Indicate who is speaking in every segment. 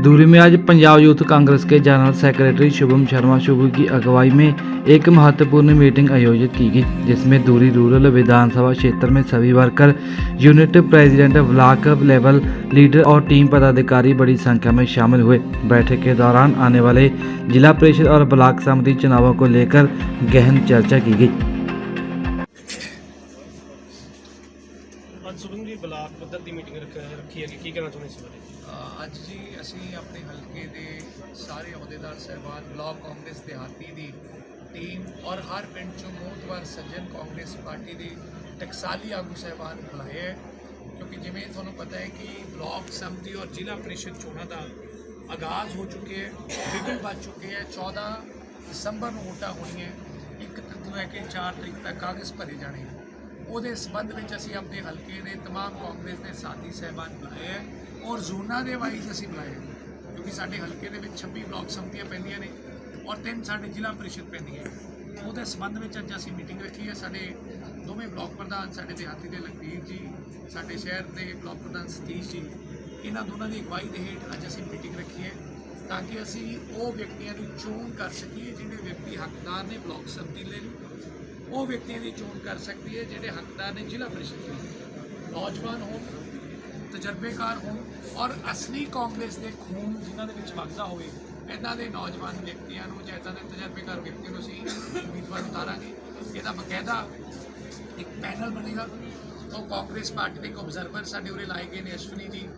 Speaker 1: दूरी में आज पंजाब यूथ कांग्रेस के जनरल सेक्रेटरी शुभम शर्मा शुभ की अगुवाई में एक महत्वपूर्ण मीटिंग आयोजित की गई, जिसमें दूरी रूरल विधानसभा क्षेत्र में सभी worker, unit president, block level leader और टीम पदाधिकारी बड़ी संख्या में शामिल हुए। बैठक के दौरान आने वाले जिला परिषद और ब्लॉक समिति चुनावों को लेकर गहन चर्चा की गई।
Speaker 2: ਅੱਜ ਜੀ, ਬਲਾਕ ਪੱਧਰ ਦੀ ਮੀਟਿੰਗ ਰੱਖ, ਰੱਖੀ ਹੈਗੀ, ਕੀ ਕਹਿਣਾ ਚਾਹੁੰਦੇ ਇਸ ਬਾਰੇ?
Speaker 3: ਅੱਜ ਜੀ ਅਸੀਂ ਆਪਣੇ ਹਲਕੇ ਦੇ ਸਾਰੇ ਅਹੁਦੇਦਾਰ ਸਹਿਬਾਨ, ਬਲਾਕ ਕਾਂਗਰਸ ਦਿਹਾਤੀ ਦੀ ਟੀਮ ਔਰ ਹਰ ਪਿੰਡ ਚੋਂ ਮੋਹਤਵਾਰ ਸੱਜਣ ਕਾਂਗਰਸ ਪਾਰਟੀ ਦੇ ਟਕਸਾਲੀ ਆਗੂ ਸਹਿਬਾਨ ਬੁਲਾਏ ਹੈ। ਕਿਉਂਕਿ ਜਿਵੇਂ ਤੁਹਾਨੂੰ ਪਤਾ ਹੈ ਕਿ ਬਲਾਕ ਸੰਮਤੀ ਔਰ ਜ਼ਿਲ੍ਹਾ ਪ੍ਰੀਸ਼ਦ ਚੋਣਾਂ ਦਾ ਆਗਾਜ਼ ਹੋ ਚੁੱਕੇ ਹੈ ਬਿਗਲ ਵੱਜ ਚੁੱਕੇ ਹੈ 14 ਦਸੰਬਰ ਨੂੰ ਵੋਟਾਂ ਹੋਣੀਆਂ, ਇੱਕ ਤਰੀਕ ਤੋਂ ਲੈ ਕੇ 4 ਤਰੀਕ ਤੱਕ ਕਾਗਜ਼ ਭਰੇ ਜਾਣੇ ਹੈ। ਉਹਦੇ ਸਬੰਧ ਵਿੱਚ ਅਸੀਂ ਆਪਣੇ ਹਲਕੇ ਦੇ तमाम ਕਾਂਗਰਸ ਦੇ ਸਾਥੀ ਸਹਿਬਾਨ ਬੁਲਾਏ ਹੈ ਔਰ ਜ਼ੋਨਾਂ ਦੇ ਵਾਈਜ਼ ਅਸੀਂ ਬੁਲਾਏ ਹੈ। ਕਿਉਂਕਿ ਸਾਡੇ ਹਲਕੇ ਦੇ ਵਿੱਚ 26 ਬਲਾਕ ਸੰਮਤੀਆਂ ਪੈਂਦੀਆਂ ਨੇ ਔਰ ਤਿੰਨ ਸਾਡੇ ਜ਼ਿਲ੍ਹਾ ਪ੍ਰੀਸ਼ਦ ਪੈਂਦੀਆਂ ਹੈ। ਉਹਦੇ ਸਬੰਧ ਵਿੱਚ ਅੱਜ ਅਸੀਂ ਮੀਟਿੰਗ ਰੱਖੀ ਹੈ ਸਾਡੇ ਦੋਵੇਂ ਬਲਾਕ ਪ੍ਰਧਾਨ ਸਾਡੇ ਦਿਹਾਤੀ ਦੇ ਲਖਵੀਰ ਜੀ ਸਾਡੇ ਸ਼ਹਿਰ ਦੇ ਬਲਾਕ ਪ੍ਰਧਾਨ ਸਤੀਸ਼ ਜੀ ਇਹਨਾਂ ਦੋਨਾਂ ਦੀ ਅਗਵਾਈ ਦੇ ਹੇਠ ਅੱਜ ਅਸੀਂ ਮੀਟਿੰਗ ਰੱਖੀ ਹੈ ਤਾਂ ਕਿ ਅਸੀਂ ਉਹ ਵਿਅਕਤੀਆਂ ਦੀ ਚੋਣ ਕਰ ਸਕੀਏ ਜਿਹੜੇ ਵਿਅਕਤੀ ਹੱਕਦਾਰ ਨੇ ਬਲਾਕ ਸੰਮਤੀ ਲਈ ਉਹ ਵਿਅਕਤੀਆਂ ਦੀ ਚੋਣ ਕਰ ਸਕਦੀ ਹੈ ਜਿਹੜੇ ਹੱਕਦਾਰ ਨੇ ਜ਼ਿਲ੍ਹਾ ਪ੍ਰੀਸ਼ਦ ਲਈ ਨੌਜਵਾਨ ਹੋਣ, ਤਜਰਬੇਕਾਰ ਹੋਣ ਔਰ ਅਸਲੀ ਕਾਂਗਰਸ ਦੇ ਖੂਨ ਜਿਨ੍ਹਾਂ ਦੇ ਵਿੱਚ ਵਗਦਾ ਹੋਵੇ ਇਦਾਂ ਦੇ ਨੌਜਵਾਨ ਵਿਅਕਤੀਆਂ ਨੂੰ ਜਾਂ ਇਦਾਂ ਦੇ ਤਜਰਬੇਕਾਰ ਵਿਅਕਤੀਆਂ ਨੂੰ ਅਸੀਂ ਉਮੀਦਵਾਰ ਉਤਾਰਾਂਗੇ। ਇਹਦਾ ਬਕਾਇਦਾ ਇੱਕ ਪੈਨਲ ਬਣੇਗਾ। ਉਹ ਕਾਂਗਰਸ ਪਾਰਟੀ ਦੇ ਇੱਕ ਆਬਜ਼ਰਵਰ ਸਾਡੇ ਉਰੇ ਲਾਏ ਗਏ ਨੇ, ਅਸ਼ਵਨੀ ਜੀ।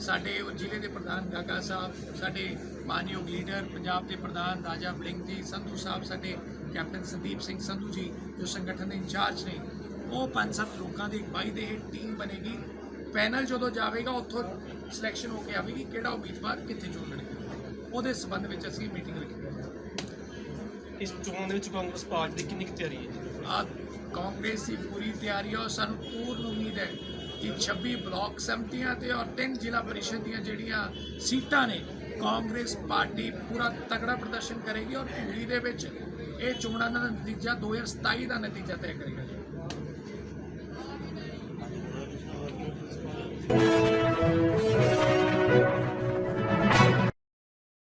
Speaker 3: ਸਾਡੇ ਉਹ ਜ਼ਿਲ੍ਹੇ ਦੇ ਪ੍ਰਧਾਨ ਗਾਗਾ ਸਾਹਿਬ ਸਾਡੇ ਮਾਨਯੋਗ ਲੀਡਰ ਪੰਜਾਬ ਦੇ ਪ੍ਰਧਾਨ ਰਾਜਾ ਬਲਿੰਗ ਜੀ ਸੰਧੂ ਸਾਹਿਬ ਸਾਡੇ ਕੈਪਟਨ ਸੰਦੀਪ ਸਿੰਘ ਸੰਧੂ ਜੀ ਜੋ ਸੰਗਠਨ ਦੇ ਇੰਚਾਰਜ ਨੇ ਉਹ ਪੰਜ ਸੱਤ ਲੋਕਾਂ ਦੀ ਅਗਵਾਈ ਦੇ ਟੀਮ ਬਣੇਗੀ। ਪੈਨਲ ਜਦੋਂ ਜਾਵੇਗਾ ਉੱਥੋਂ ਸਿਲੈਕਸ਼ਨ ਹੋ ਕੇ ਆਵੇਗੀ ਕਿਹੜਾ ਉਮੀਦਵਾਰ ਕਿੱਥੇ ਚੁਣ ਲੜੇਗਾ ਉਹਦੇ ਸੰਬੰਧ ਵਿੱਚ ਅਸੀਂ ਮੀਟਿੰਗ ਰੱਖੀ ਹੈ।
Speaker 2: ਇਸ ਚੋਣ ਦੇ ਵਿੱਚ ਕਾਂਗਰਸ ਪਾਰਟੀ ਦੀ ਕਿੰਨੀ ਤਿਆਰੀ ਹੈ?
Speaker 3: ਆ ਕਾਂਗਰਸ ਦੀ ਪੂਰੀ ਤਿਆਰੀ ਹੈ ਔਰ ਸਾਨੂੰ ਪੂਰਨ ਉਮੀਦ ਹੈ ਕਿ 26 ਬਲਾਕ ਸੰਮਤੀਆਂ ਤੇ ਔਰ ਤਿੰਨ ਜ਼ਿਲ੍ਹਾ ਪਰਿਸ਼ਦ ਦੀਆਂ ਜਿਹੜੀਆਂ ਸੀਟਾਂ ਨੇ, ਕਾਂਗਰਸ ਪਾਰਟੀ ਪੂਰਾ ਤਕੜਾ ਪ੍ਰਦਰਸ਼ਨ ਕਰੇਗੀ ਔਰ ਪੂਰੀ ਦੇ ਵਿੱਚ ਇਹ ਚੋਣਾਂ ਦਾ ਨਤੀਜਾ 2027 ਦਾ ਨਤੀਜਾ ਤੈਅ ਕਰੇਗਾ।